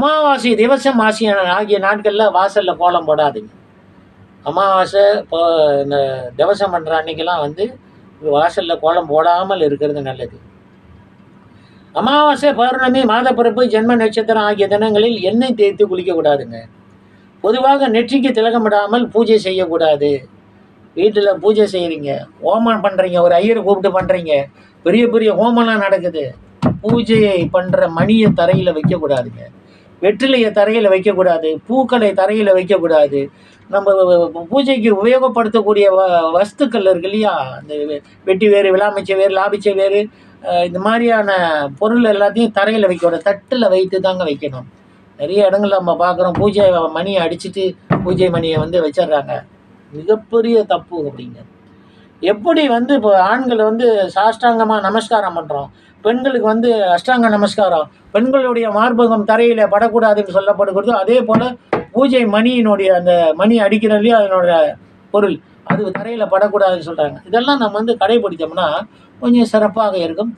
அமாவாசை திவசம் ஆசிய ஆகிய நாட்களில் வாசலில் கோலம் போடாதுங்க. அமாவாசை இப்போ இந்த திவசம் பண்ணுற அன்னைக்கெல்லாம் வந்து வாசலில் கோலம் போடாமல் இருக்கிறது நல்லது. அமாவாசை பௌர்ணமி மாதப்பிறப்பு ஜென்ம நட்சத்திரம் ஆகிய தினங்களில் எண்ணெய் தேய்த்து குளிக்கக்கூடாதுங்க. பொதுவாக நெற்றிக்கு திலகமிடாமல் பூஜை செய்யக்கூடாது. வீட்டில் பூஜை செய்கிறீங்க ஹோமம் பண்ணுறீங்க ஒரு ஐயரை கூப்பிட்டு பண்ணுறீங்க பெரிய பெரிய ஹோமம்லாம் நடக்குது. பூஜையை பண்ணுற மணியை தரையில் வைக்கக்கூடாதுங்க. வெற்றிலையை தரையில் வைக்கக்கூடாது பூக்களை தரையில் வைக்கக்கூடாது. நம்ம பூஜைக்கு உபயோகப்படுத்தக்கூடிய வ வஸ்துக்கள் இருக்கு இல்லையா? அந்த வெட்டி வேறு விளாமிச்ச வேறு லாபிச்ச வேறு இந்த மாதிரியான பொருள் எல்லாத்தையும் தரையில் வைக்கக்கூடாது தட்டில் வைத்து தாங்க வைக்கணும். நிறைய இடங்கள்ல நம்ம பார்க்குறோம் பூஜை மணியை அடிச்சிட்டு பூஜை மணியை வந்து வச்சிடுறாங்க. மிகப்பெரிய தப்பு அப்படிங்கிறது எப்படி வந்து இப்போ ஆண்கள் வந்து சாஷ்டாங்கமாக நமஸ்காரம் பண்ணுறோம் பெண்களுக்கு வந்து அஷ்டாங்க நமஸ்காரம். பெண்களுடைய மார்பகம் தரையில் படக்கூடாதுன்னு சொல்லப்படுகிறதோ. அதே போல் பூஜை மணியினுடைய அந்த மணி அடிக்கிறதுலையும் அதனோட பொருள். அது தரையில் படக்கூடாதுன்னு சொல்கிறாங்க இதெல்லாம் நம்ம வந்து கடைபிடித்தோம்னா கொஞ்சம் சிறப்பாக இருக்கும்.